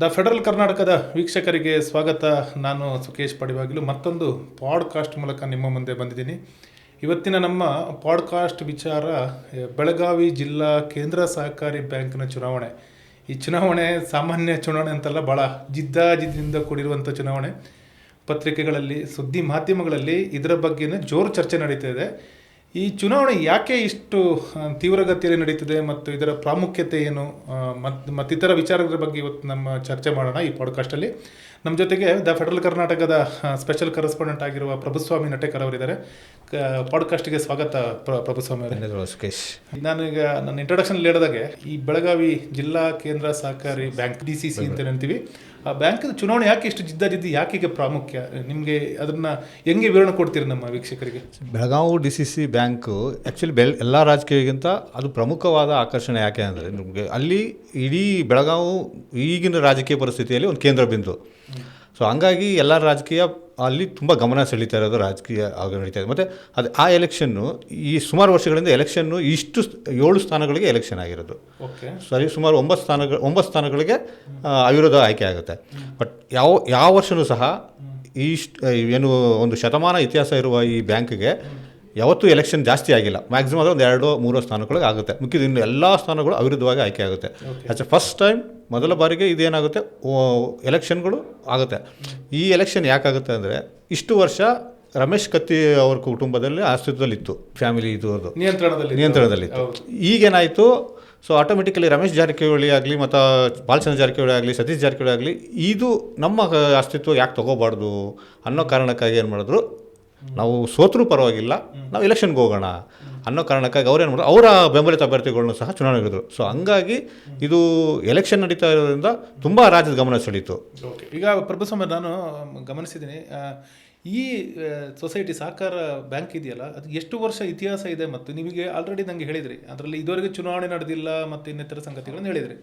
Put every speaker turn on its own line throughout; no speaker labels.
The Federal ಕರ್ನಾಟಕದ ವೀಕ್ಷಕರಿಗೆ ಸ್ವಾಗತ. ನಾನು ಸುಕೇಶ್ ಪಡಿವಾಗಿಲು. ಮತ್ತೊಂದು ಪಾಡ್ಕಾಸ್ಟ್ ಮೂಲಕ ನಿಮ್ಮ ಮುಂದೆ ಬಂದಿದ್ದೀನಿ. ಇವತ್ತಿನ ನಮ್ಮ ಪಾಡ್ಕಾಸ್ಟ್ ವಿಚಾರ, ಬೆಳಗಾವಿ ಜಿಲ್ಲಾ ಕೇಂದ್ರ ಸಹಕಾರಿ ಬ್ಯಾಂಕ್ನ ಚುನಾವಣೆ. ಈ ಚುನಾವಣೆ ಸಾಮಾನ್ಯ ಚುನಾವಣೆ ಅಂತಲ್ಲ ಭಾಳ ಜಿದ್ದಾಜಿದ್ದಿಂದ ಕೂಡಿರುವಂಥ ಚುನಾವಣೆ. ಪತ್ರಿಕೆಗಳಲ್ಲಿ, ಸುದ್ದಿ ಮಾಧ್ಯಮಗಳಲ್ಲಿ ಇದರ ಬಗ್ಗೆನೇ ಜೋರು ಚರ್ಚೆ ನಡೀತಾ ಇದೆ. ಈ ಚುನಾವಣೆ ಯಾಕೆ ಇಷ್ಟು ತೀವ್ರಗತಿಯಲ್ಲಿ ನಡೀತಿದೆ ಮತ್ತು ಇದರ ಪ್ರಾಮುಖ್ಯತೆ ಏನು ಮತ್ತು ಮತ್ ಮತ್ತಿತರ ವಿಚಾರಗಳ ಬಗ್ಗೆ ಇವತ್ತು ನಮ್ಮ ಚರ್ಚೆ ಮಾಡೋಣ ಈ ಪಾಡ್ಕಾಸ್ಟಲ್ಲಿ ನಮ್ಮ ಜೊತೆಗೆ ದ ಫೆಡರಲ್ ಕರ್ನಾಟಕದ ಸ್ಪೆಷಲ್ ಕರೆಸ್ಪಾಂಡೆಂಟ್ ಆಗಿರುವ ಪ್ರಭುಸ್ವಾಮಿ ನಟೇಕರ್ ಅವರಿದ್ದಾರೆ. ಪಾಡ್ಕಾಸ್ಟ್ಗೆ ಸ್ವಾಗತ ಪ್ರ- ಪ್ರಭುಸ್ವಾಮಿ ಅವರೇ.
ಸುಖೇಶ್
ನಾನೀಗ ನನ್ನ ಇಂಟ್ರೊಡಕ್ಷನ್ ಹೇಳಿದಾಗೆ ಈ ಬೆಳಗಾವಿ ಜಿಲ್ಲಾ ಕೇಂದ್ರ ಸಹಕಾರಿ ಬ್ಯಾಂಕ್ ಡಿ ಸಿ ಸಿ ಅಂತ ಹೇಳ್ತೀವಿ ಆ ಬ್ಯಾಂಕ್ ಚುನಾವಣೆ ಯಾಕೆ ಇಷ್ಟು ಜಿದ್ದಾಜಿದ್ದು ಯಾಕೆ ಈಗ ಪ್ರಾಮುಖ್ಯ? ನಿಮಗೆ ಅದನ್ನು ಹೆಂಗೆ ವಿವರಣೆ ಕೊಡ್ತೀರಿ ನಮ್ಮ ವೀಕ್ಷಕರಿಗೆ?
Belagavi D C C bank actually bell ಎಲ್ಲ ರಾಜಕೀಯಗಿಂತ ಅದು ಪ್ರಮುಖವಾದ ಆಕರ್ಷಣೆ ಯಾಕೆ ಅಂದರೆ ನಿಮಗೆ ಅಲ್ಲಿ ಇಡೀ ಬೆಳಗಾವಿ ಈಗಿನ ರಾಜಕೀಯ ಪರಿಸ್ಥಿತಿಯಲ್ಲಿ ಒಂದು ಕೇಂದ್ರ ಬಿಂದು. ಸೊ ಹಂಗಾಗಿ ಎಲ್ಲ ರಾಜಕೀಯ ಅಲ್ಲಿ ತುಂಬ ಗಮನ ಸೆಳೀತಾ ಇರೋದು ರಾಜಕೀಯ ಆಗ ನಡೀತಾ ಇದೆ. ಮತ್ತು ಅದು ಆ ಎಲೆಕ್ಷನ್ನು ಈ ಸುಮಾರು ವರ್ಷಗಳಿಂದ ಎಲೆಕ್ಷನ್ನು ಇಷ್ಟು ಏಳು ಸ್ಥಾನಗಳಿಗೆ ಎಲೆಕ್ಷನ್ ಆಗಿರೋದು.
ಓಕೆ
ಸರಿ ಸುಮಾರು ಒಂಬತ್ತು ಸ್ಥಾನಗಳು ಒಂಬತ್ತು ಸ್ಥಾನಗಳಿಗೆ ಅವಿರೋಧ ಆಯ್ಕೆ ಆಗುತ್ತೆ. ಬಟ್ ಯಾವ ಯಾವ ವರ್ಷವೂ ಸಹ ಈ ಏನು ಒಂದು ಶತಮಾನ ಇತಿಹಾಸ ಇರುವ ಈ ಬ್ಯಾಂಕ್ಗೆ ಯಾವತ್ತೂ ಎಲೆಕ್ಷನ್ ಜಾಸ್ತಿ ಆಗಿಲ್ಲ. ಮ್ಯಾಕ್ಸಿಮಮ್ ಆದರೆ ಒಂದು ಎರಡು ಮೂರು ಸ್ಥಾನಗಳಿಗೆ ಆಗುತ್ತೆ. ಮುಖ್ಯ ಇನ್ನು ಎಲ್ಲ ಸ್ಥಾನಗಳು ಅವಿರುದ್ಧವಾಗಿ ಆಯ್ಕೆ ಆಗುತ್ತೆ. ಆಸ್ ಫಸ್ಟ್ ಟೈಮ್ ಮೊದಲ ಬಾರಿಗೆ ಇದೇನಾಗುತ್ತೆ? ಎಲೆಕ್ಷನ್ಗಳು ಆಗುತ್ತೆ. ಈ ಎಲೆಕ್ಷನ್ ಯಾಕಾಗುತ್ತೆ ಅಂದರೆ ಇಷ್ಟು ವರ್ಷ ರಮೇಶ್ ಕತ್ತಿ ಅವ್ರ ಕುಟುಂಬದಲ್ಲಿ ಅಸ್ತಿತ್ವದಲ್ಲಿತ್ತು. ಫ್ಯಾಮಿಲಿ ಇದು ಅವ್ರದ್ದು
ನಿಯಂತ್ರಣದಲ್ಲಿ
ನಿಯಂತ್ರಣದಲ್ಲಿತ್ತು. ಈಗೇನಾಯಿತು? ಸೊ ಆಟೋಮೆಟಿಕಲಿ ರಮೇಶ್ ಜಾರಕಿಹೊಳಿ ಆಗಲಿ ಮತ್ತು ಬಾಲಚಂದ್ರ ಜಾರಕಿಹೊಳಿ ಆಗಲಿ ಸತೀಶ್ ಜಾರಕಿಹೊಳಿ ಆಗಲಿ ಇದು ನಮ್ಮ ಅಸ್ತಿತ್ವ ಯಾಕೆ ತಗೋಬಾರ್ದು ಅನ್ನೋ ಕಾರಣಕ್ಕಾಗಿ ಏನು ಮಾಡಿದ್ರು? ನಾವು ಸೋತರೂ ಪರವಾಗಿಲ್ಲ, ನಾವು ಎಲೆಕ್ಷನ್ಗೆ ಹೋಗೋಣ ಅನ್ನೋ ಕಾರಣಕ್ಕಾಗಿ ಅವ್ರೇನು ಮಾಡಿದ್ರು ಅವರ ಬೆಂಬಲಿತ ಅಭ್ಯರ್ಥಿಗಳನ್ನು ಸಹ ಚುನಾವಣೆ ಹಿಡಿದ್ರು ಸೊ ಹಂಗಾಗಿ ಇದು ಎಲೆಕ್ಷನ್ ನಡೀತಾ ಇರೋದ್ರಿಂದ ತುಂಬ ರಾಜ್ಯದ ಗಮನ ಸೆಳೀತು.
ಈಗ ಪ್ರಭುಸ್ವಾಮಿ, ನಾನು ಗಮನಿಸಿದ್ದೀನಿ ಈ ಸೊಸೈಟಿ ಸಹಕಾರ ಬ್ಯಾಂಕ್ ಇದೆಯಲ್ಲ, ಅದು ಎಷ್ಟು ವರ್ಷ ಇತಿಹಾಸ ಇದೆ ಮತ್ತು ನಿಮಗೆ ಆಲ್ರೆಡಿ ನನಗೆ ಹೇಳಿದ್ರಿ. ಅದರಲ್ಲಿ ಇದುವರೆಗೆ ಚುನಾವಣೆ ನಡೆದಿಲ್ಲ ಮತ್ತು ಇನ್ನಿತರ ಸಂಗತಿಗಳನ್ನು ಹೇಳಿದ್ರಿ.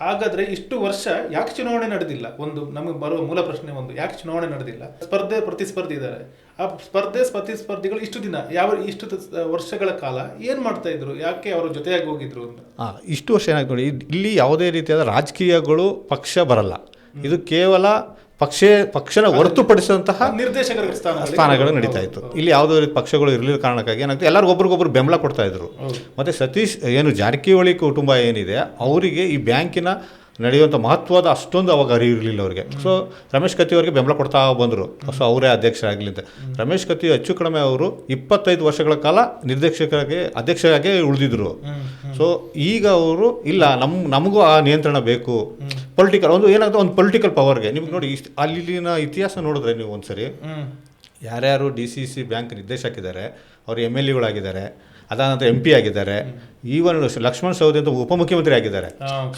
ಹಾಗಾದ್ರೆ ಇಷ್ಟು ವರ್ಷ ಯಾಕೆ ಚುನಾವಣೆ ನಡೆದಿಲ್ಲ? ಒಂದು ನಮಗೆ ಬರುವ ಮೂಲ ಪ್ರಶ್ನೆ ಒಂದು, ಯಾಕೆ ಚುನಾವಣೆ ನಡೆದಿಲ್ಲ? ಸ್ಪರ್ಧೆ ಪ್ರತಿಸ್ಪರ್ಧಿ ಇದ್ದಾರೆ. ಆ ಸ್ಪರ್ಧೆ ಪ್ರತಿಸ್ಪರ್ಧಿಗಳು ಇಷ್ಟು ದಿನ, ಯಾವ ಇಷ್ಟು ವರ್ಷಗಳ ಕಾಲ ಏನು ಮಾಡ್ತಾ ಇದ್ರು? ಯಾಕೆ ಅವರು ಜೊತೆಯಾಗಿ ಹೋಗಿದ್ರು ಅಂತ?
ಇಷ್ಟು ವರ್ಷ ಏನಾಗ್ತದೆ ಇಲ್ಲಿ ಯಾವುದೇ ರೀತಿಯಾದ ರಾಜಕೀಯಗಳು ಪಕ್ಷ ಬರಲ್ಲ. ಇದು ಕೇವಲ ಪಕ್ಷ ಪಕ್ಷನ ಹೊರತುಪಡಿಸಿದಂತಹ
ನಿರ್ದೇಶಕರ ಸ್ಥಾನ
ಸ್ಥಾನಗಳು ನಡೀತಾ ಇತ್ತು. ಇಲ್ಲಿ ಯಾವುದೋ ರೀತಿ ಪಕ್ಷಗಳು ಇರಲಿಲ್ಲ ಕಾರಣಕ್ಕಾಗಿ. ಏನಾಗ್ತದೆ ಎಲ್ಲರೂ ಒಬ್ರಿಗೊಬ್ರು ಬೆಂಬಲ ಕೊಡ್ತಾ ಇದ್ರು. ಮತ್ತು ಸತೀಶ್ ಏನು ಜಾರಕಿಹೊಳಿ ಕುಟುಂಬ ಏನಿದೆ ಅವರಿಗೆ ಈ ಬ್ಯಾಂಕಿನ ನಡೆಯುವಂಥ ಮಹತ್ವದ ಅಷ್ಟೊಂದು ಅವಾಗ ಅರಿವು ಇರಲಿಲ್ಲ ಅವರಿಗೆ. ಸೊ ರಮೇಶ್ ಕತ್ತಿ ಅವರಿಗೆ ಬೆಂಬಲ ಕೊಡ್ತಾ ಬಂದರು. ಸೊ ಅವರೇ ಅಧ್ಯಕ್ಷರಾಗಲಿ ಅಂತ. ರಮೇಶ್ ಕತ್ತಿ ಹೆಚ್ಚು ಕಡಿಮೆ ಅವರು ಇಪ್ಪತ್ತೈದು ವರ್ಷಗಳ ಕಾಲ ನಿರ್ದೇಶಕರಾಗಿ ಅಧ್ಯಕ್ಷರಾಗಿ ಉಳಿದಿದ್ರು. ಸೊ ಈಗ ಅವರು ಇಲ್ಲ ನಮ್ಮ ನಮಗೂ ಆ ನಿಯಂತ್ರಣ ಬೇಕು. ಪೊಲಿಟಿಕಲ್ ಒಂದು ಏನಾಗುತ್ತೆ ಒಂದು ಪೊಲಿಟಿಕಲ್ ಪವರ್ಗೆ ನಿಮ್ಗೆ ನೋಡಿ ಇಷ್ಟ್- ಅಲ್ಲಿನ ಇತಿಹಾಸ ನೋಡಿದ್ರೆ ನೀವು ಒಂದ್ಸರಿ.
ಸರಿ
ಯಾರ್ಯಾರು ಡಿ ಸಿ ಸಿ ಬ್ಯಾಂಕ್ ನಿರ್ದೇಶಕಿದ್ದಾರೆ ಅವರು ಎಂ ಎಲ್ ಎಗಳಾಗಿದ್ದಾರೆ ಅದಾದ ನಂತರ ಎಂ ಪಿ ಆಗಿದ್ದಾರೆ ಈವನ್ ಲಕ್ಷ್ಮಣ್ ಸವದಿ ಅಂತ ಉಪಮುಖ್ಯಮಂತ್ರಿ ಆಗಿದ್ದಾರೆ.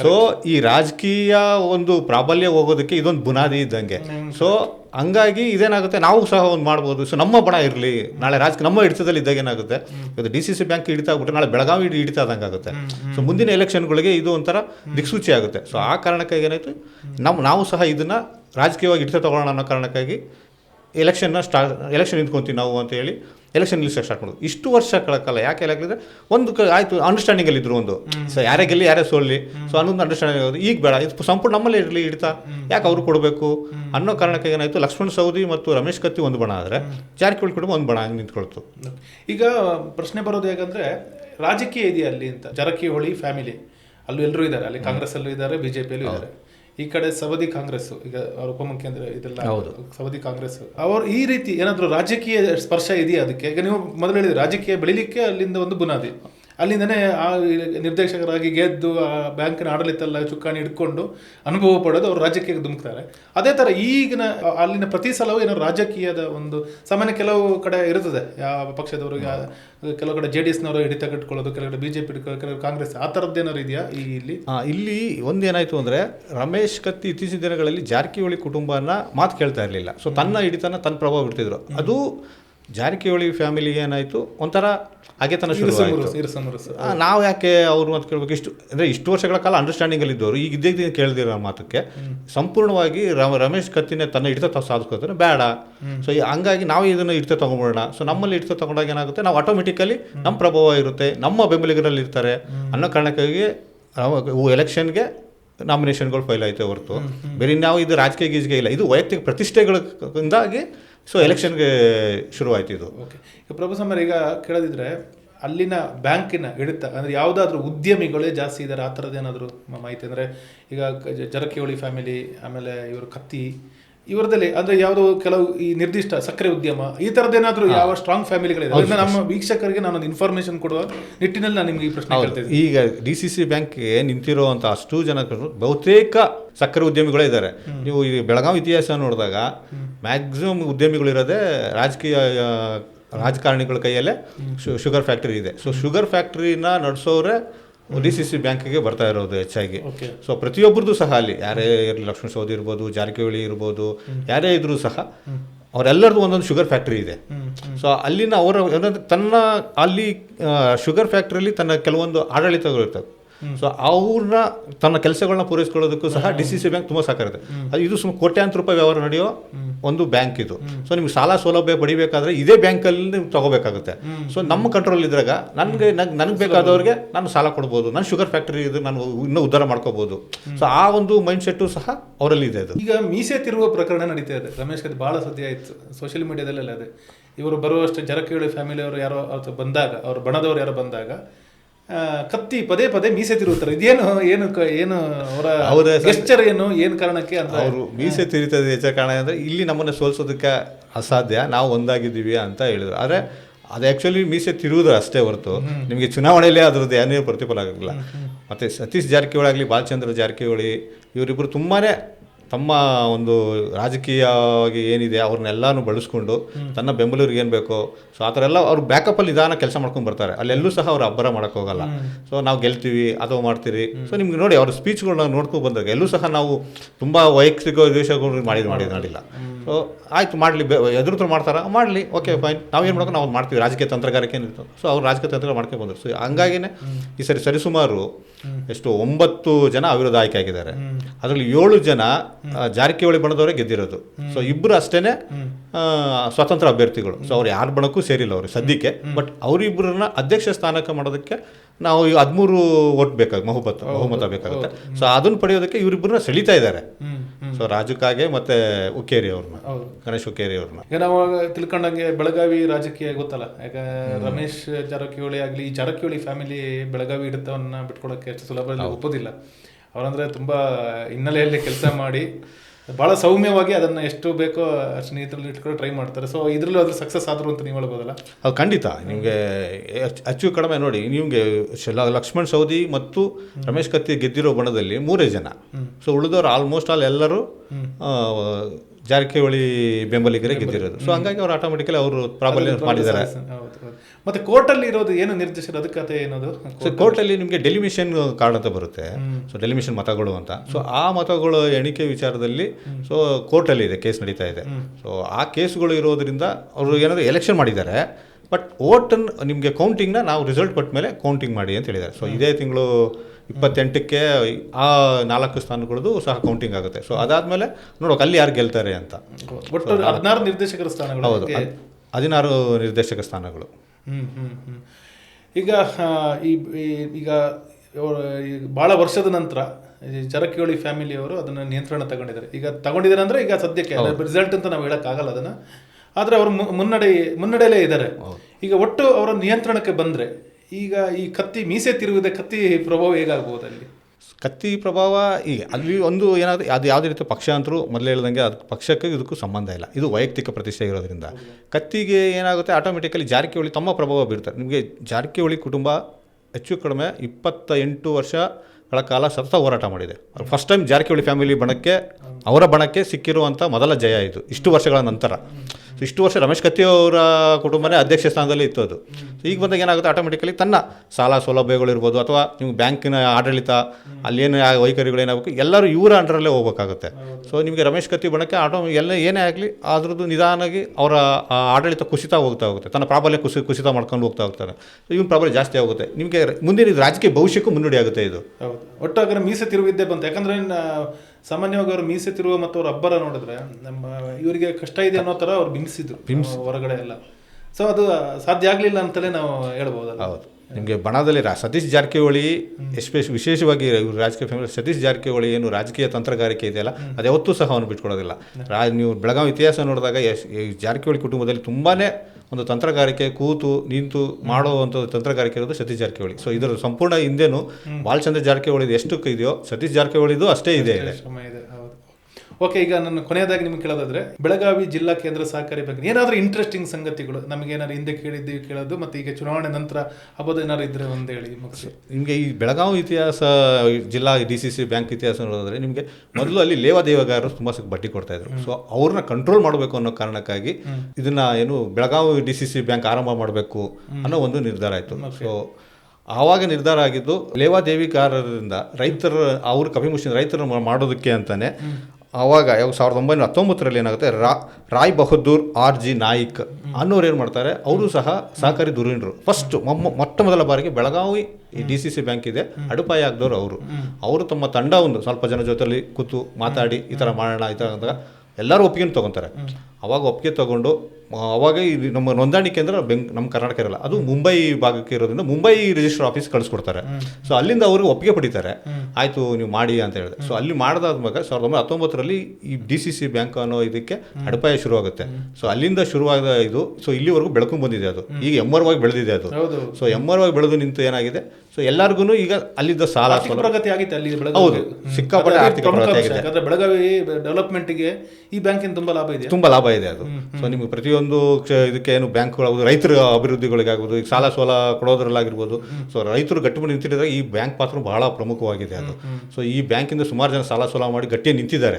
ಸೊ ಈ ರಾಜಕೀಯ ಒಂದು ಪ್ರಾಬಲ್ಯ ಹೋಗೋದಕ್ಕೆ ಇದೊಂದು ಬುನಾದಿ ಇದ್ದಂಗೆ. ಸೊ ಹಂಗಾಗಿ ಇದೇನಾಗುತ್ತೆ? ನಾವು ಸಹ ಒಂದು ಮಾಡ್ಬೋದು. ಸೊ ನಮ್ಮ ಬಣ ಇರಲಿ. ನಾಳೆ ರಾಜಕೀಯ ನಮ್ಮ ಹಿಡಿತದಲ್ಲಿ ಇದ್ದಾಗ ಏನಾಗುತ್ತೆ? ಇವತ್ತು ಡಿ ಸಿ ಸಿ ಬ್ಯಾಂಕ್ ಹಿಡಿತಾ ಆಗ್ಬಿಟ್ರೆ ನಾಳೆ ಬೆಳಗಾವಿ ಹಿಡಿ- ಹಿಡಿತಾ ಆದಂಗೆ ಆಗುತ್ತೆ. ಸೊ ಮುಂದಿನ ಎಲೆಕ್ಷನ್ಗಳಿಗೆ ಇದು ಒಂಥರ ದಿಕ್ಸೂಚಿ ಆಗುತ್ತೆ. ಸೊ ಆ ಕಾರಣಕ್ಕಾಗಿ ಏನಾಯಿತು? ನಮ್ಮ ನಾವು ಸಹ ಇದನ್ನು ರಾಜಕೀಯವಾಗಿ ಹಿಡಿತ ತಗೊಳ್ಳೋಣ ಅನ್ನೋ ಕಾರಣಕ್ಕಾಗಿ ಎಲೆಕ್ಷನ್ನ ಸ್ಟಾರ್ಟ್ ಎಲೆಕ್ಷನ್ ನಿಂತ್ಕೊಂತೀವಿ ನಾವು ಅಂತ ಹೇಳಿ ಎಲೆಕ್ಷನ್ ನಿಲ್ಲಿಸ ಸ್ಟಾರ್ಟ್ ಮಾಡೋದು ಇಷ್ಟು ವರ್ಷ ಕಳಕಲ್ಲ ಯಾಕೆ ಯಾಕಂದ್ರೆ ಒಂದು ಕ ಆಯಿತು ಅಂಡರ್ಸ್ಟ್ಯಾಂಡಿಂಗ್ ಇದ್ರು ಒಂದು. ಸೊ ಯಾರೇ ಗೆಲ್ಲಿ ಯಾರೇ ಸೋಲಿ. ಸೊ ಅನ್ನೊಂದು ಅಂಡರ್ಸ್ಟ್ಯಾಂಡಿಂಗ್ ಆಗೋದು. ಈಗ ಬೇಡ. ಇದು ಸಂಪೂರ್ಣ ನಮ್ಮಲ್ಲೇ ಇರಲಿ ಹಿಡಿತಾ. ಯಾಕೆ ಅವರು ಕೊಡಬೇಕು? ಅನ್ನೋ ಕಾರಣಕ್ಕೆ ಏನಾಯಿತು? ಲಕ್ಷ್ಮಣ್ ಸೌದಿ ಮತ್ತು ರಮೇಶ್ ಕತ್ತಿ ಒಂದು ಬಣ ಆದರೆ ಜಾರಕಿಹೊಳಿ ಕುಟುಂಬ ಒಂದು ಬಣ ಹಂಗೆ ನಿಂತ್ಕೊಳ್ತು.
ಈಗ ಪ್ರಶ್ನೆ ಬರೋದು ಹೇಗಂದ್ರೆ ರಾಜಕೀಯ ಇದೆಯಾ ಅಲ್ಲಿ ಅಂತ? ಜಾರಕಿಹೊಳಿ ಫ್ಯಾಮಿಲಿ ಅಲ್ಲೂ ಎಲ್ಲರೂ ಇದ್ದಾರೆ. ಅಲ್ಲಿ ಕಾಂಗ್ರೆಸ್ ಅಲ್ಲೂ ಇದ್ದಾರೆ ಬಿಜೆಪಿಯಲ್ಲೂ ಇದ್ದಾರೆ. ಈ ಕಡೆ ಸವದಿ ಕಾಂಗ್ರೆಸ್ ಈಗ ಅವ್ರ ಉಪಮುಖ್ಯಮಂತ್ರಿ ಇದೆಲ್ಲ ಸವದಿ ಕಾಂಗ್ರೆಸ್. ಅವರು ಈ ರೀತಿ ಏನಾದ್ರು ರಾಜಕೀಯ ಸ್ಪರ್ಶ ಇದೆಯಾ ಅದಕ್ಕೆ? ಈಗ ನೀವು ಮೊದಲು ಹೇಳಿದ್ರೆ ರಾಜಕೀಯ ಬೆಳಿಲಿಕ್ಕೆ ಅಲ್ಲಿಂದ ಒಂದು ಬುನಾದಿ. ಅಲ್ಲಿಂದನೇ ಆ ನಿರ್ದೇಶಕರಾಗಿ ಗೆದ್ದು ಆ ಬ್ಯಾಂಕಿನ ಆಡಳಿತ ಎಲ್ಲ ಚುಕ್ಕಾಣಿ ಹಿಡ್ಕೊಂಡು ಅನುಭವ ಪಡೋದು ಅವರು ರಾಜಕೀಯಕ್ಕೆ ಧುಮುಕ್ತಾರೆ. ಅದೇ ಥರ ಈಗಿನ ಅಲ್ಲಿನ ಪ್ರತಿ ಸಲವೂ ಏನೋ ರಾಜಕೀಯದ ಒಂದು ಸಾಮಾನ್ಯ ಕೆಲವು ಕಡೆ ಇರುತ್ತದೆ ಯಾವ ಪಕ್ಷದವರಿಗೆ ಕೆಲವು ಕಡೆ ಜೆ ಡಿ ಎಸ್ನವರು ಹಿಡಿತ ಕಟ್ಕೊಳ್ಳೋದು ಕೆಲವು ಕಡೆ ಬಿಜೆಪಿ ಕೆಲವು ಕಾಂಗ್ರೆಸ್ ಆ ಥರದ್ದು ಏನಾದ್ರು ಇದೆಯಾ ಈ ಇಲ್ಲಿ?
ಇಲ್ಲಿ ಒಂದೇನಾಯಿತು ಅಂದರೆ ರಮೇಶ್ ಕತ್ತಿ ಇತ್ತೀಚಿನ ದಿನಗಳಲ್ಲಿ ಜಾರಕಿಹೊಳಿ ಕುಟುಂಬನ ಮಾತು ಕೇಳ್ತಾ ಇರಲಿಲ್ಲ. ಸೊ ತನ್ನ ಹಿಡಿತನ ತನ್ನ ಪ್ರಭಾವ ಬಿಡ್ತಿದ್ರು. ಅದು ಜಾರಕಿಹೊಳಿ ಫ್ಯಾಮಿಲಿಗೆ ಏನಾಯಿತು? ಒಂಥರ ಹಾಗೆತನ ಶುರು. ನಾವು ಯಾಕೆ ಅವರು ಅಂತ ಕೇಳ್ಬೇಕು? ಇಷ್ಟು ಅಂದರೆ ಇಷ್ಟು ವರ್ಷಗಳ ಕಾಲ ಅಂಡರ್ಸ್ಟ್ಯಾಂಡಿಂಗಲ್ಲಿ ಇದ್ದವರು. ಈಗ ಇದ್ದೇ ಕೇಳಿದಿರೋ ಮಾತಕ್ಕೆ ಸಂಪೂರ್ಣವಾಗಿ ರಮೇಶ್ ಕತ್ತಿನೇ ತನ್ನ ಹಿಡಿತ ತ ಸಾಧಿಸ್ಕೋತಾರೆ ಬೇಡ. ಸೊ ಹಂಗಾಗಿ ನಾವು ಇದನ್ನು ಹಿಡಿತ ತಗೊಂಡ್ಬಿಡೋಣ. ಸೊ ನಮ್ಮಲ್ಲಿ ಹಿಡಿತ ತೊಗೊಂಡಾಗ ಏನಾಗುತ್ತೆ? ನಾವು ಆಟೋಮೆಟಿಕಲಿ ನಮ್ಮ ಪ್ರಭಾವ ಇರುತ್ತೆ. ನಮ್ಮ ಬೆಂಬಲಿಗರಲ್ಲಿ ಇರ್ತಾರೆ. ಅನ್ನೋ ಕಾರಣಕ್ಕಾಗಿ ಎಲೆಕ್ಷನ್ಗೆ ನಾಮಿನೇಷನ್ಗಳು ಫೈಲ್ ಆಯ್ತು ಹೊರತು. ಬೇರೆ ನಾವು ಇದು ರಾಜಕೀಯ ಗೀಜಿಗೆ ಇಲ್ಲ. ಇದು ವೈಯಕ್ತಿಕ ಪ್ರತಿಷ್ಠೆಗಳಿಂದಾಗಿ ಸೊ ಎಲೆಕ್ಷನ್ಗೆ ಶುರುವಾಯಿತು ಇದು.
ಓಕೆ ಈಗ ಪ್ರಭು ಸಮರ್, ಈಗ ಕೇಳದಿದ್ರೆ ಅಲ್ಲಿನ ಬ್ಯಾಂಕಿನ ಹಿಡಿತ, ಅಂದರೆ ಯಾವುದಾದ್ರೂ ಉದ್ಯಮಿಗಳೇ ಜಾಸ್ತಿ ಇದ್ದಾರೆ ಆ ಥರದ್ದು ಏನಾದರೂ ಮಾಹಿತಿ? ಅಂದರೆ ಈಗ ಜರಕಿಹೊಳಿ ಫ್ಯಾಮಿಲಿ ಆಮೇಲೆ ಇವರು ಕತ್ತಿ ಇವರದಲ್ಲಿ ಅಂದ್ರೆ ಯಾವುದೋ ಕೆಲವು ಈ ನಿರ್ದಿಷ್ಟ ಸಕ್ಕರೆ ಉದ್ಯಮ ಈ ಥರದ್ದೇನಾದ್ರೂ ಯಾವ ಸ್ಟ್ರಾಂಗ್ ಫ್ಯಾಮಿಲಿಗಳಿದೆ ಅದರಿಂದ ನಮ್ಮ ವೀಕ್ಷಕರಿಗೆ ನಾನೊಂದು ಇನ್ಫಾರ್ಮೇಶನ್ ಕೊಡುವ ನಿಟ್ಟಿನಲ್ಲಿ ನಾನು ನಿಮ್ಗೆ ಈ ಪ್ರಶ್ನೆ ಕೇಳ್ತಾ
ಈಗ ಡಿ ಸಿ ಸಿ ಬ್ಯಾಂಕ್ಗೆ ನಿಂತಿರುವಂಥ ಅಷ್ಟು ಜನ ಬಹುತೇಕ ಸಕ್ಕರೆ ಉದ್ಯಮಿಗಳೇ ಇದ್ದಾರೆ. ನೀವು ಈ ಬೆಳಗಾವಿ ಇತಿಹಾಸ ನೋಡಿದಾಗ ಮ್ಯಾಕ್ಸಿಮಮ್ ಉದ್ಯಮಿಗಳಿರೋದೇ ರಾಜಕೀಯ ರಾಜಕಾರಣಿಗಳ ಕೈಯಲ್ಲೇ ಶುಗರ್ ಫ್ಯಾಕ್ಟ್ರಿ ಇದೆ. ಸೊ ಶುಗರ್ ಫ್ಯಾಕ್ಟ್ರಿನ ನಡೆಸೋರೆ ಡಿ ಸಿ ಸಿ ಬ್ಯಾಂಕಿಗೆ ಬರ್ತಾ ಇರೋದು ಹೆಚ್ಚಾಗಿ. ಸೊ ಪ್ರತಿಯೊಬ್ಬರದ್ದು ಸಹ ಅಲ್ಲಿ. ಯಾರೇ ಇರಲಿ ಲಕ್ಷ್ಮಣ ಸೌದಿ ಇರ್ಬೋದು ಜಾರಕಿಹೊಳಿ ಇರ್ಬೋದು ಯಾರೇ ಇದ್ರೂ ಸಹ ಅವರೆಲ್ಲರದು ಒಂದೊಂದು ಶುಗರ್ ಫ್ಯಾಕ್ಟ್ರಿ ಇದೆ. ಸೊ ಅಲ್ಲಿನ ಅವರ ತನ್ನ ಅಲ್ಲಿ ಶುಗರ್ ಫ್ಯಾಕ್ಟ್ರಿಯಲ್ಲಿ ತನ್ನ ಕೆಲವೊಂದು ಆಡಳಿತಗಳು ಇರ್ತವೆ. ಸೊ ಅವ್ರನ್ನ ತನ್ನ ಕೆಲಸಗಳನ್ನ ಪೂರೈಸ್ಕೊಳ್ಳೋದಕ್ಕೂ ಸಹ ಡಿ ಸಿ ಸಿ ಬ್ಯಾಂಕ್ ತುಂಬಾ ಸಾಕಾಗುತ್ತೆ ಅದು ಇದು ಸುಮ್ಮನೆ ಕೋಟ್ಯಾಂತರ ರೂಪಾಯಿ ವ್ಯವಹಾರ ನಡೆಯೋ ಒಂದು ಬ್ಯಾಂಕ್ ಇದು. ಸೊ ನಿಮ್ಗೆ ಸಾಲ ಸೌಲಭ್ಯ ಪಡಿಬೇಕಾದ್ರೆ ಇದೇ ಬ್ಯಾಂಕಲ್ಲಿ ನೀವು ತಗೋಬೇಕಾಗುತ್ತೆ. ಸೊ ನಮ್ಮ ಕಂಟ್ರೋಲ್ ಇದ್ರಾಗ ನನಗೆ ನನಗೆ ಬೇಕಾದವ್ರಿಗೆ ನಾನು ಸಾಲ ಕೊಡ್ಬೋದು. ನಾನು ಶುಗರ್ ಫ್ಯಾಕ್ಟರಿ ಇದು ನಾನು ಇನ್ನೂ ಉದ್ಧಾರ ಮಾಡ್ಕೋಬಹುದು ಸೊ ಆ ಒಂದು ಮೈಂಡ್ ಸೆಟ್ಟು ಸಹ ಅವರಲ್ಲಿ ಇದೆ ಅದು.
ಈಗ ಮೀಸೆ ತಿರುವ ಪ್ರಕರಣ ನಡೀತಾ ಇದೆ. ರಮೇಶ್ ಅದು ಬಹಳ ಸದ್ಯ ಆಯ್ತು. ಸೋಷಿಯಲ್ ಮೀಡಿಯಾದಲ್ಲೆಲ್ಲ ಅದೇ ಇವರು ಬರುವಷ್ಟು ಜರಕಿಹೊಳಿ ಫ್ಯಾಮಿಲಿ ಅವರು ಯಾರೋ ಬಂದಾಗ ಅವ್ರ ಬಣದವರು ಯಾರೋ ಬಂದಾಗ ಕತ್ತಿ ಪದೇ ಪದೇ ಮೀಸೆ ತಿರುಗುತ್ತಾರೆ. ಇದೇನು ಏನು ಕ- ಏನು ಅವರ
ಅವರ
ಗೆಸ್ಚರ್ ಏನು ಏನು ಕಾರಣಕ್ಕೆ ಅಂತ?
ಅವರು ಮೀಸೆ ತಿರುತ್ತದೆ ಹೆಚ್ಚ ಕಾರಣ ಅಂದರೆ ಇಲ್ಲಿ ನಮ್ಮನ್ನು ಸೋಲ್ಸೋದಕ್ಕೆ ಅಸಾಧ್ಯ ನಾವು ಒಂದಾಗಿದ್ದೀವಿ ಅಂತ ಹೇಳಿದ್ರು. ಆದರೆ ಅದು ಆ್ಯಕ್ಚುಲಿ ಮೀಸೆ ತಿರುವುದು ಅಷ್ಟೇ ಹೊರತು ನಿಮಗೆ ಚುನಾವಣೆಯಲ್ಲೇ ಅದರದ್ದು ಏನೇ ಪ್ರತಿಫಲ ಆಗಲಿಲ್ಲ ಮತ್ತು ಸತೀಶ್ ಜಾರಕಿಹೊಳಿ ಆಗಲಿ ಬಾಲಚಂದ್ರ ಜಾರಕಿಹೊಳಿ ಇವರಿಬ್ಬರು ತುಂಬಾ ತಮ್ಮ ಒಂದು ರಾಜಕೀಯವಾಗಿ ಏನಿದೆ ಅವ್ರನ್ನೆಲ್ಲಾನು ಬಳಸ್ಕೊಂಡು ತನ್ನ ಬೆಂಬಲಿಗರಿಗೆ ಏನು ಬೇಕೋ ಸೊ ಆ ಥರ ಎಲ್ಲ ಅವ್ರು ಬ್ಯಾಕಪ್ಪಲ್ಲಿ ನಿಧಾನ ಕೆಲಸ ಮಾಡ್ಕೊಂಡು ಬರ್ತಾರೆ. ಅಲ್ಲೆಲ್ಲೂ ಸಹ ಅವ್ರು ಅಬ್ಬರ ಮಾಡೋಕ್ಕೋಗಲ್ಲ ಸೊ ನಾವು ಗೆಲ್ತೀವಿ ಅಥವಾ ಮಾಡ್ತೀರಿ. ಸೊ ನಿಮ್ಗೆ ನೋಡಿ ಅವ್ರ ಸ್ಪೀಚ್ಗಳನ್ನ ನೋಡ್ಕೊಂಡು ಬಂದಾಗ ಎಲ್ಲೂ ಸಹ ನಾವು ತುಂಬ ವೈಯಕ್ತಿಕ ದ್ವೇಷಗಳು ಮಾಡಿದ್ ಮಾಡಿದ ಮಾಡಿಲ್ಲ. ಸೊ ಆಯ್ತು ಮಾಡಲಿ ಎದುರು ಮಾಡ್ತಾರ ಮಾಡಲಿ ಓಕೆ ಫೈನ್ ನಾವು ಏನು ಮಾಡೋಕೆ ನಾವು ಮಾಡ್ತೀವಿ. ರಾಜಕೀಯ ತಂತ್ರಗಾರಿಕೆ ಏನಿತ್ತು. ಸೊ ಅವ್ರು ರಾಜಕೀಯ ತಂತ್ರ ಮಾಡ್ಕೊಂಡು ಬಂದರು. ಸೊ ಹಂಗಾಗಿನೇ ಈ ಸರಿ ಸರಿಸುಮಾರು ಎಷ್ಟು ಒಂಬತ್ತು ಜನ ಅವಿರೋಧ ಆಯ್ಕೆ ಆಗಿದ್ದಾರೆ ಅದರಲ್ಲಿ ಏಳು ಜನ ಜಾರಕಿಹೊಳಿ ಬಣದವರೇ ಗೆದ್ದಿರೋದು. ಸೊ ಇಬ್ಬರು ಅಷ್ಟೇನೆ ಸ್ವತಂತ್ರ ಅಭ್ಯರ್ಥಿಗಳು. ಸೊ ಅವ್ರು ಯಾರ ಬಣಕ್ಕೂ ಸೇರಿಲ್ಲ ಅವರು ಸದ್ಯಕ್ಕೆ. ಬಟ್ ಅವರಿಬ್ಬರನ್ನ ಅಧ್ಯಕ್ಷ ಸ್ಥಾನಕ್ಕೆ ಮಾಡೋದಕ್ಕೆ ನಾವು ಹದಿಮೂರು ಓಟ್ ಬೇಕಾಗ ಬಹುಮತ ಬಹುಮತ ಬೇಕಾಗುತ್ತೆ. ಸೊ ಅದನ್ನ ಪಡೆಯೋದಕ್ಕೆ ಇವರಿಬ್ಬರನ್ನ ಸೆಳಿತಾ ಇದ್ದಾರೆ ಸೊ ರಾಜಕಾಗೆ ಮತ್ತೆ ಉಕ್ಕೇರಿ ಅವ್ರನ್ನ ಗಣೇಶ್ ಉಕ್ಕೇರಿ ಅವ್ರನ್ನ.
ಈಗ ನಾವು ತಿಳ್ಕೊಂಡಂಗೆ ಬೆಳಗಾವಿ ರಾಜಕೀಯ ಗೊತ್ತಲ್ಲ? ಯಾಕೆ ರಮೇಶ್ ಜಾರಕಿಹೊಳಿ ಆಗಲಿ ಈ ಜಾರಕಿಹೊಳಿ ಫ್ಯಾಮಿಲಿ ಬೆಳಗಾವಿ ಹಿಡಿತವನ್ನ ಬಿಟ್ಕೊಳಕ್ಕೆ ಅಷ್ಟು ಸುಲಭ ಒಪ್ಪೋದಿಲ್ಲ. ಅವರಂದ್ರೆ ತುಂಬ ಹಿನ್ನೆಲೆಯಲ್ಲಿ ಕೆಲಸ ಮಾಡಿ ಬಹಳ ಸೌಮ್ಯವಾಗಿ ಅದನ್ನು ಎಷ್ಟು ಬೇಕೋ ಅಷ್ಟು ಸ್ನೇಹಿತರಲ್ಲಿ ಇಟ್ಕೊಂಡು ಟ್ರೈ ಮಾಡ್ತಾರೆ. ಸೊ ಇದರಲ್ಲೂ ಅದ್ರ ಸಕ್ಸಸ್ ಆದರು ಅಂತ ನೀವು ಹೇಳ್ಬೋದಲ್ಲ?
ಅದು ಖಂಡಿತ. ನಿಮಗೆ ಅಚ್ಚು ಕಡಿಮೆ ನೋಡಿ ನಿಮಗೆ ಲಕ್ಷ್ಮಣ್ ಸೌದಿ ಮತ್ತು ರಮೇಶ್ ಕತ್ತಿ ಗೆದ್ದಿರೋ ಬಣದಲ್ಲಿ ಮೂರೇ ಜನ. ಸೊ ಉಳಿದವರು ಆಲ್ಮೋಸ್ಟ್ ಆಲ್ ಎಲ್ಲರೂ ಜಾರಕಿಹೊಳಿ ಬೆಂಬಲಿಗರೇ ಗೆದ್ದಿರೋದು. ಸೊ ಹಂಗಾಗಿ ಅವ್ರು ಆಟೋಮೆಟಿಕಲಿ ಅವರು ಪ್ರಾಬಲ್ಯ ಮಾಡಿದ್ದಾರೆ.
ಮತ್ತೆ ಕೋರ್ಟಲ್ಲಿ ಇರೋದು ಏನು ನಿರ್ದೇಶನ ಅದಕ್ಕೆ ಏನದು?
ಸೊ ಕೋರ್ಟಲ್ಲಿ? ನಿಮಗೆ ಡೆಲಿಮಿಷನ್ ಕಾರ್ಡ್ ಅಂತ ಬರುತ್ತೆ. ಸೊ ಡೆಲಿಮಿಷನ್ ಮತಗಳು ಅಂತ. ಸೊ ಆ ಮತಗಳು ಎಣಿಕೆ ವಿಚಾರದಲ್ಲಿ ಸೊ ಕೋರ್ಟಲ್ಲಿ ಇದೆ ಕೇಸ್ ನಡೀತಾ ಇದೆ. ಸೊ ಆ ಕೇಸ್ಗಳು ಇರೋದ್ರಿಂದ ಅವರು ಏನಾದರೂ ಎಲೆಕ್ಷನ್ ಮಾಡಿದ್ದಾರೆ ಬಟ್ ಓಟನ್ನು ನಿಮಗೆ ಕೌಂಟಿಂಗ್ನ ನಾವು ರಿಸಲ್ಟ್ ಕೊಟ್ಟ ಮೇಲೆ ಕೌಂಟಿಂಗ್ ಮಾಡಿ ಅಂತ ಹೇಳಿದ್ದಾರೆ. ಸೊ ಇದೇ ತಿಂಗಳು ಇಪ್ಪತ್ತೆಂಟಕ್ಕೆ ಆ ನಾಲ್ಕು ಸ್ಥಾನಗಳದ್ದು ಸಹ ಕೌಂಟಿಂಗ್ ಆಗುತ್ತೆ. ಸೊ ಅದಾದ್ಮೇಲೆ ನೋಡೋಕೆ ಅಲ್ಲಿ ಯಾರು ಗೆಲ್ತಾರೆ ಅಂತ.
ಒಟ್ಟು ಹದಿನಾರು ನಿರ್ದೇಶಕರ ಸ್ಥಾನಗಳು
ಹೌದು. ಹದಿನಾರು ನಿರ್ದೇಶಕ ಸ್ಥಾನಗಳು.
ಹ್ಮ್ ಹ್ಮ್ ಹ್ಮ್. ಈಗ ಈ ಈಗ ಭಾಳ ಬಹಳ ವರ್ಷದ ನಂತರ ಈ ಫ್ಯಾಮಿಲಿಯವರು ಫ್ಯಾಮಿಲಿ ಅವರು ಅದನ್ನ ನಿಯಂತ್ರಣ ತಗೊಂಡಿದ್ದಾರೆ. ಈಗ ತಗೊಂಡಿದ್ದಾರೆ ಅಂದ್ರೆ ಈಗ ಸದ್ಯಕ್ಕೆ ರಿಸಲ್ಟ್ ಅಂತ ನಾವು ಹೇಳೋಕ್ಕಾಗಲ್ಲ ಅದನ್ನ. ಆದ್ರೆ ಅವರು ಮು- ಮುನ್ನಡೆ ಮುನ್ನಡೆಯಲ್ಲೇ ಇದ್ದಾರೆ. ಈಗ ಒಟ್ಟು ಅವರ ನಿಯಂತ್ರಣಕ್ಕೆ ಬಂದ್ರೆ ಈಗ ಈ ಕತ್ತಿ ಮೀಸೆ ತಿರುವುದೇ ಕತ್ತಿ ಪ್ರಭಾವ ಹೇಗಾಗ್ಬೋದು ಅಲ್ಲಿ?
ಕತ್ತಿ ಪ್ರಭಾವ ಈಗ ಅಲ್ಲಿ ಒಂದು ಏನಾದರೂ ಅದು ಯಾವುದೇ ರೀತಿ ಪಕ್ಷ ಅಂತರೂ ಮೊದಲೇ ಹೇಳ್ದಂಗೆ ಅದು ಪಕ್ಷಕ್ಕೆ ಇದಕ್ಕೂ ಸಂಬಂಧ ಇಲ್ಲ. ಇದು ವೈಯಕ್ತಿಕ ಪ್ರತಿಷ್ಠೆ ಇರೋದ್ರಿಂದ. ಕತ್ತಿಗೆ ಏನಾಗುತ್ತೆ ಆಟೋಮೆಟಿಕಲಿ ಜಾರಕಿಹೊಳಿ ತಮ್ಮ ಪ್ರಭಾವ ಬೀರ್ತಾರೆ. ನಿಮಗೆ ಜಾರಕಿಹೊಳಿ ಕುಟುಂಬ ಹೆಚ್ಚು ಕಡಿಮೆ ಇಪ್ಪತ್ತ ಎಂಟು ವರ್ಷಗಳ ಕಾಲ ಸತತ ಹೋರಾಟ ಮಾಡಿದೆ. ಫಸ್ಟ್ ಟೈಮ್ ಜಾರಕಿಹೊಳಿ ಫ್ಯಾಮಿಲಿ ಬಣಕ್ಕೆ, ಅವರ ಬಣಕ್ಕೆ ಸಿಕ್ಕಿರುವಂಥ ಮೊದಲ ಜಯ ಇದು. ಇಷ್ಟು ವರ್ಷಗಳ ನಂತರ. ಸೊ ಇಷ್ಟು ವರ್ಷ ರಮೇಶ್ ಕತ್ತಿ ಅವರ ಕುಟುಂಬನೇ ಅಧ್ಯಕ್ಷ ಸ್ಥಾನದಲ್ಲಿ ಇತ್ತು ಅದು ಈಗ ಬಂದಾಗ ಏನಾಗುತ್ತೆ? ಆಟೋಮೆಟಿಕಲಿ ತನ್ನ ಸಾಲ ಸೌಲಭ್ಯಗಳಿರ್ಬೋದು ಅಥವಾ ನಿಮ್ಮ ಬ್ಯಾಂಕಿನ ಆಡಳಿತ, ಅಲ್ಲೇನು ವೈಖರಿಗಳೇನಾಗಬೇಕು ಎಲ್ಲರೂ ಇವರ ಅಂಡರಲ್ಲೇ ಹೋಗ್ಬೇಕಾಗುತ್ತೆ. ಸೊ ನಿಮಗೆ ರಮೇಶ್ ಕತ್ತಿ ಬಣಕ್ಕೆ ಆಟೋ ಎಲ್ಲ ಏನೇ ಆಗಲಿ ಅದ್ರದ್ದು ನಿಧಾನಾಗಿ ಅವರ ಆಡಳಿತ ಕುಸಿತ ಹೋಗ್ತಾ ಹೋಗುತ್ತೆ. ತನ್ನ ಪ್ರಾಬಲ್ಯ ಕುಸಿ, ಕುಸಿತ ಮಾಡ್ಕೊಂಡು ಹೋಗ್ತಾ ಹೋಗ್ತಾರೆ ಸೊ ಇವನ್ ಪ್ರಾಬಲ್ಯ ಜಾಸ್ತಿ ಆಗುತ್ತೆ. ನಿಮಗೆ ಮುಂದಿನ ರಾಜಕೀಯ ಭವಿಷ್ಯಕ್ಕೂ ಮುನ್ನುಡಿ ಆಗುತ್ತೆ ಇದು.
ಹೌದು. ಒಟ್ಟು ಹಾಗಾದ್ರೆ ಮೀಸೆ ತಿರುವಿದ್ದೇ ಬಂತು. ಯಾಕಂದ್ರೆ ಸಾಮಾನ್ಯವಾಗಿ ಅವರು ಮೀಸುತ್ತಿರುವ ತಿರುವ ಮತ್ತು ಅವ್ರ ಅಬ್ಬರ ನೋಡಿದ್ರೆ ನಮ್ಮ ಇವರಿಗೆ ಕಷ್ಟ ಇದೆ ಅನ್ನೋ ತರ ಅವ್ರು ಬಿಂಬಿಸಿದ್ರು ಹೊರಗಡೆ ಎಲ್ಲ. ಸೊ ಅದು ಸಾಧ್ಯ ಆಗಲಿಲ್ಲ ಅಂತಲೇ ನಾವು ಹೇಳ್ಬೋದಲ್ಲ
ಹೌದು. ನಿಮಗೆ ಬಣದಲ್ಲಿ ರಾ ಸತೀಶ್ ಜಾರಕಿಹೊಳಿ ಎಸ್ಪೆಷ್ ವಿಶೇಷವಾಗಿ ಇವರು ರಾಜಕೀಯ ಫ್ಯಾಮಿಲಿ ಸತೀಶ್ ಜಾರಕಿಹೊಳಿ ಏನು ರಾಜಕೀಯ ತಂತ್ರಗಾರಿಕೆ ಇದೆಯಲ್ಲ ಅದು ಯಾವತ್ತೂ ಸಹ ಅವನು ಬಿಟ್ಕೊಡೋದಿಲ್ಲ ರಾ ನೀವು ಬೆಳಗಾವಿ ಇತಿಹಾಸ ನೋಡಿದಾಗ ಎಸ್ ಈ ಜಾರಕಿಹೊಳಿ ಕುಟುಂಬದಲ್ಲಿ ತುಂಬಾ ಒಂದು ತಂತ್ರಗಾರಿಕೆ ಕೂತು ನಿಂತು ಮಾಡುವಂಥ ತಂತ್ರಗಾರಿಕೆ ಇರೋದು ಸತೀಶ್ ಜಾರಕಿಹೊಳಿ. ಸೊ ಇದರ ಸಂಪೂರ್ಣ ಹಿಂದೆನೂ ಬಾಲಚಂದ್ರ ಜಾರಕಿಹೊಳಿದು ಎಷ್ಟು ಇದೆಯೋ ಸತೀಶ್ ಜಾರಕಿಹೊಳಿದು ಅಷ್ಟೇ ಇದೆ ಇದೆ
ಶ್ರಮ ಇದೆ ಹೌದು ಓಕೆ ಈಗ ನನ್ನ ಕೊನೆಯದಾಗಿ ನಿಮ್ಗೆ ಕೇಳೋದಾದ್ರೆ ಬೆಳಗಾವಿ ಜಿಲ್ಲಾ ಕೇಂದ್ರ ಸಹಕಾರಿ ಬಗ್ಗೆ ಏನಾದರೂ ಇಂಟ್ರೆಸ್ಟಿಂಗ್ ಸಂಗತಿಗಳು? ನಮಗೆ ಏನಾದ್ರು ಹಿಂದೆ ಕೇಳಿದ್ದೀವಿ ಕೇಳೋದು ಮತ್ತು ಈಗ ಚುನಾವಣೆ ನಂತರ ಹಬ್ಬದ ಏನಾದ್ರು ಇದ್ರೆ ಒಂದು ಹೇಳಿ ಮುಗಿಸಿ
ನಿಮಗೆ ಈ ಬೆಳಗಾವಿ ಇತಿಹಾಸ ಜಿಲ್ಲಾ ಡಿ ಸಿ ಸಿ ಬ್ಯಾಂಕ್ ಇತಿಹಾಸ ನೋಡೋದಾದ್ರೆ ನಿಮಗೆ ಮೊದಲು ಅಲ್ಲಿ ಲೇವಾದೇವಗಾರರು ತುಂಬ ಬಡ್ಡಿ ಕೊಡ್ತಾ ಇದ್ರು. ಸೊ ಅವ್ರನ್ನ ಕಂಟ್ರೋಲ್ ಮಾಡಬೇಕು ಅನ್ನೋ ಕಾರಣಕ್ಕಾಗಿ ಇದನ್ನ ಏನು Belagavi D C C bank ಆರಂಭ ಮಾಡಬೇಕು ಅನ್ನೋ ಒಂದು ನಿರ್ಧಾರ ಆಯಿತು. ಸೊ ಆವಾಗ ನಿರ್ಧಾರ ಆಗಿದ್ದು ಲೇವಾದೇವಿಕಾರರಿಂದ ರೈತರ ಅವ್ರ ಕಪಿಮುಷನ್ ರೈತರ ಮಾಡೋದಕ್ಕೆ ಅಂತಾನೆ ಆವಾಗ ಯಾವ ಸಾವಿರದ ಒಂಬೈನೂರ ಹತ್ತೊಂಬತ್ತರಲ್ಲಿ ಏನಾಗುತ್ತೆ? ರಾ, ರಾಯ್ ಬಹದ್ದೂರ್, ಆರ್ ಜಿ ನಾಯಿಕ್ ಅನ್ನೋರು ಏನು ಮಾಡ್ತಾರೆ? ಅವರು ಸಹ ಸಹಕಾರಿ ಧುರೀಣರು ಫಸ್ಟ್ ಮೊಟ್ಟ ಮೊದಲ ಬಾರಿಗೆ Belagavi D C C bank ಇದೆ. ಅಡುಪಾಯ ಆಗದವ್ರು ಅವರು. ಅವರು ತಮ್ಮ ತಂಡ ಒಂದು ಸ್ವಲ್ಪ ಜನ ಜೊತೆಯಲ್ಲಿ ಕೂತು ಮಾತಾಡಿ ಈ ಥರ ಮಾಡೋಣ, ಈ ಥರ ಅಂದಾಗ ಎಲ್ಲರೂ ಒಪ್ಪಿಗೆ ತೊಗೊತಾರೆ. ಅವಾಗ ಒಪ್ಪಿಗೆ ತಗೊಂಡು ಅವಾಗ ಇಲ್ಲಿ ನಮ್ಮ ನೋಂದಣಿ ಕೇಂದ್ರ ಬೆಂಗ್ ನಮ್ಮ ಕರ್ನಾಟಕ ಇರಲ್ಲ. ಅದು ಮುಂಬೈ ಭಾಗಕ್ಕೆ ಇರೋದ್ರಿಂದ ಮುಂಬೈ ರಿಜಿಸ್ಟರ್ ಆಫೀಸ್ ಕಳಿಸ್ಕೊಡ್ತಾರೆ. ಸೊ ಅಲ್ಲಿಂದ ಅವರು ಒಪ್ಪಿಗೆ ಪಡಿತಾರೆ. ಆಯಿತು ನೀವು ಮಾಡಿ ಅಂತ ಹೇಳಿದೆ ಸೊ ಅಲ್ಲಿ ಮಾಡಿದಾದ್ಮೇಲೆ ಸಾವಿರದ ಒಂಬೈನೂರ ಹತ್ತೊಂಬತ್ತರಲ್ಲಿ ಈ ಡಿ ಸಿ ಸಿ ಬ್ಯಾಂಕ್ ಅನ್ನೋ ಇದಕ್ಕೆ ಅಡಿಪಾಯ ಶುರುವಾಗುತ್ತೆ ಸೊ ಅಲ್ಲಿಂದ ಶುರುವಾದ ಇದು ಸೊ ಇಲ್ಲಿವರೆಗೂ ಬೆಳಕು ಬಂದಿದೆ ಅದು. ಈಗ ಎಮ್ಮರವಾಗಿ ಬೆಳೆದಿದೆ ಅದು. ಸೊ ಎಮ್ಮರವಾಗಿ ಬೆಳೆದು ನಿಂತು ಏನಾಗಿದೆ? ಸೊ ಎಲ್ಲರಿಗೂ ಈಗ ಅಲ್ಲಿದ್ದ ಸಾಲ
ಪ್ರಗತಿ ಆಗಿತ್ತು ಅಲ್ಲಿ
ಹೌದು, ಸಿಕ್ಕಾಪಟ್ಟೆ ಆರ್ಥಿಕ ಪ್ರಗತಿ. ಆಗಿದೆ.
ಬೆಳಗಾವಿ ಡೆವಲಪ್ಮೆಂಟ್ಗೆ ಈ ಬ್ಯಾಂಕಿನ ತುಂಬಾ ಲಾಭ ಇದೆ
ತುಂಬಾ ಲಾಭ ಇದೆ ಅದು. ಸೊ ನಿಮಗೆ ಪ್ರತಿಯೊಂದು ಕ್ಷ- ಇದಕ್ಕೆ ಏನು ಬ್ಯಾಂಕ್ಗಳಾಗ್ಬೋದು ರೈತರ ಅಭಿವೃದ್ಧಿಗಳಿಗಾಗ್ಬೋದು ಈಗ ಸಾಲ ಸಾಲ ಕೊಡೋದ್ರಲ್ಲಾಗಿರ್ಬೋದು. ಸೊ ರೈತರು ಗಟ್ಟಿಮುಟ್ಟು ನಿಂತಿದ್ದಾರೆ ಈ ಬ್ಯಾಂಕ್ ಪಾತ್ರ ಬಹಳ ಪ್ರಮುಖವಾಗಿದೆ ಅದು. ಸೊ ಈ ಬ್ಯಾಂಕಿಂದ ಸುಮಾರು ಜನ ಸಾಲ ಸಾಲ ಮಾಡಿ ಗಟ್ಟಿಯಾಗಿ ನಿಂತಿದ್ದಾರೆ.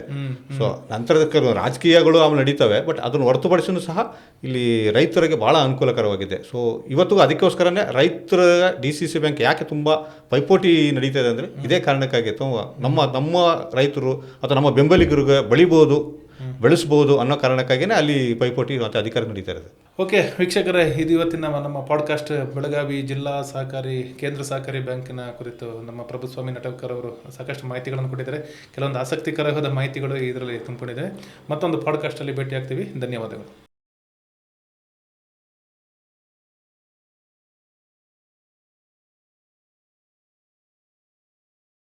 ಸೊ ನಂತರದ ರಾಜಕೀಯಗಳು ಆಮೇಲೆ ನಡೀತವೆ ಬಟ್ ಅದನ್ನು ಹೊರತುಪಡಿಸಿನೂ ಸಹ ಇಲ್ಲಿ ರೈತರಿಗೆ ಬಹಳ ಅನುಕೂಲಕರವಾಗಿದೆ. ಸೊ ಇವತ್ತು ಅದಕ್ಕೋಸ್ಕರನೇ ರೈತರ ಡಿ ಸಿ ಸಿ ಬ್ಯಾಂಕ್ ಯಾಕೆ ತುಂಬ ಪೈಪೋಟಿ ನಡೀತಾ ಇದೆ ಅಂದರೆ ಇದೇ ಕಾರಣಕ್ಕಾಗಿ ತುಂಬ ನಮ್ಮ ನಮ್ಮ ರೈತರು ಅಥವಾ ನಮ್ಮ ಬೆಂಬಲಿಗರಿಗೆ ಬೆಳಿಬೋದು ಬೆಳೆಸ್ಬೋದು ಅನ್ನೋ ಕಾರಣಕ್ಕಾಗಿಯೇ ಅಲ್ಲಿ ಪೈಪೋಟಿ ಮತ್ತು ಅಧಿಕಾರ ನಡೀತಾ ಇರೋದು.
ಓಕೆ, ವೀಕ್ಷಕರೇ, ಇದು ಇವತ್ತಿನ ನಮ್ಮ- ಪಾಡ್ಕಾಸ್ಟ್ ಬೆಳಗಾವಿ ಜಿಲ್ಲಾ ಸಹಕಾರಿ, ಕೇಂದ್ರ ಸಹಕಾರಿ ಬ್ಯಾಂಕಿನ ಕುರಿತು ನಮ್ಮ ಪ್ರಭುಸ್ವಾಮಿ ನಟವಕರ್ ಅವರು ಸಾಕಷ್ಟು ಮಾಹಿತಿಗಳನ್ನು ಕೊಟ್ಟಿದ್ದಾರೆ. ಕೆಲವೊಂದು ಆಸಕ್ತಿಕರವಾದ ಮಾಹಿತಿಗಳು ಇದರಲ್ಲಿ ತುಂಬಿಕೊಂಡಿದೆ. ಮತ್ತೊಂದು ಪಾಡ್ಕಾಸ್ಟಲ್ಲಿ ಭೇಟಿ ಆಗ್ತೀವಿ ಧನ್ಯವಾದಗಳು.